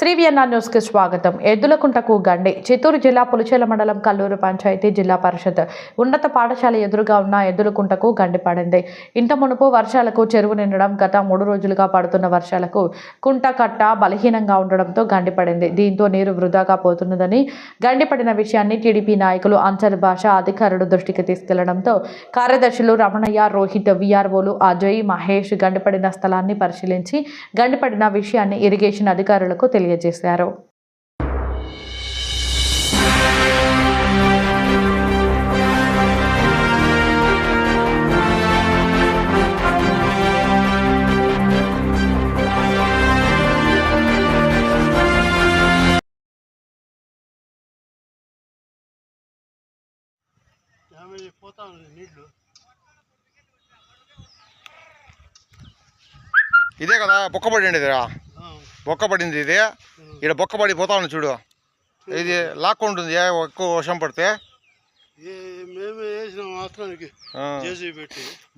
శ్రీవియన్నా న్యూస్కి స్వాగతం. ఎద్దులకుంటకు గండి. చిత్తూరు జిల్లా పులిచేల మండలం కల్లూరు పంచాయతీ జిల్లా పరిషత్. ఉన్నత పాఠశాల ఎదురుగా ఉన్న ఎద్దులకుంటకు గండి పడింది. ఇంత మునుపు వర్షాలకు చెరువు నిండడం గత మూడు రోజులుగా పడుతున్న వర్షాలకు కుంట కట్ట బలహీనంగా ఉండడంతో గండి పడింది. దీంతో నీరు వృధాగా పోతున్నదని గండి పడిన విషయాన్ని టీడీపీ నాయకులు అంచల్ భాష అధికారులు దృష్టికి తీసుకెళ్ళడంతో కార్యదర్శులు రమణయ్య రోహిత్ విఆర్ఓలు అజయ్ మహేష్ గండిపడిన స్థలాన్ని పరిశీలించి గండిపడిన విషయాన్ని ఇరిగేషన్ అధికారులకు తెలియజేశారు. పోతా ఇదే కదా బుక్కబడి పడింది ఇదిరా. బొక్క పడింది ఇది. ఇక్కడ బొక్క పడి పోతా ఉంది చూడు. ఇది లాక్కుంటుంది ఎక్కువ వర్షం పడితే.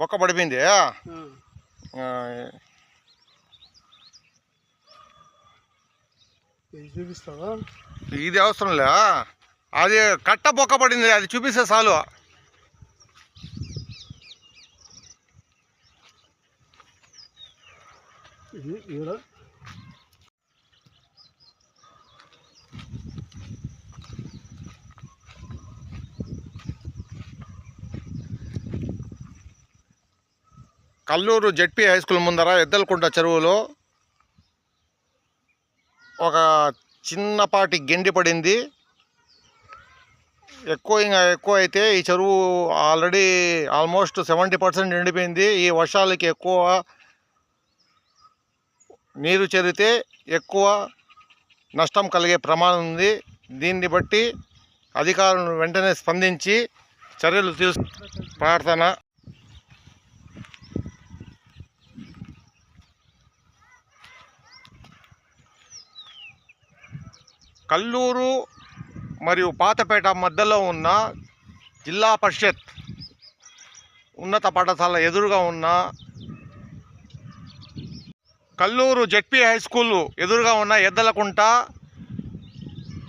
బొక్క పడిపోయింది ఇది అవసరంలే. అది కట్ట బొక్క పడింది అది చూపిస్తే చాలు. ఇది కల్లూరు జెడ్పీ హై స్కూల్ ముందర ఎద్దలకుంట చెరువులో ఒక చిన్నపాటి గెండి పడింది. ఎక్కువ ఇంకా ఎక్కువ అయితే ఈ చెరువు ఆల్రెడీ ఆల్మోస్ట్ సెవెంటీ పర్సెంట్ నిండిపోయింది ఈ వర్షాలకి ఎక్కువ నీరు చేరితే ఎక్కువ నష్టం కలిగే ప్రమాదం ఉంది. దీన్ని బట్టి అధికారులను వెంటనే స్పందించి చర్యలు తీసు ప్రార్థన కల్లూరు మరియు పాతపేట మధ్యలో ఉన్న జిల్లా పరిషత్ ఉన్నత పాఠశాల ఎదురుగా ఉన్న కల్లూరు జెడ్పీ హై స్కూల్ ఎదురుగా ఉన్న ఎద్దలకుంట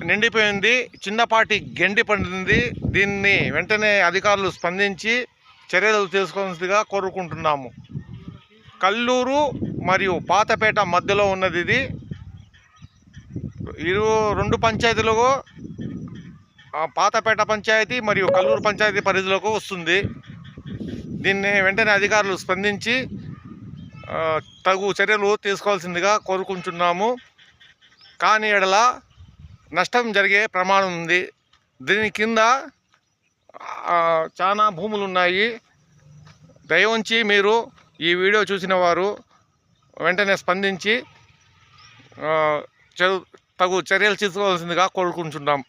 నిండిపోయింది. చిన్నపాటి గెండి పడింది. దీన్ని వెంటనే అధికారులు స్పందించి చర్యలు తీసుకోవాల్సిందిగా కోరుకుంటున్నాము. కల్లూరు మరియు పాతపేట మధ్యలో ఉన్నది ఇది. ఇరు రెండు పంచాయతీలకు పాతపేట పంచాయతీ మరియు కల్లూరు పంచాయతీ పరిధిలోకి వస్తుంది. దీన్ని వెంటనే అధికారులు స్పందించి తగు చర్యలు తీసుకోవాల్సిందిగా కోరుకుంటున్నాము. కానీ ఎడల నష్టం జరిగే ప్రమాణం ఉంది. దీని కింద చాలా భూములు ఉన్నాయి. దయవుంచి మీరు ఈ వీడియో చూసిన వారు వెంటనే స్పందించి చదువు తగు చర్యలు తీసుకోవాల్సిందిగా కోరుకుంటున్నాం.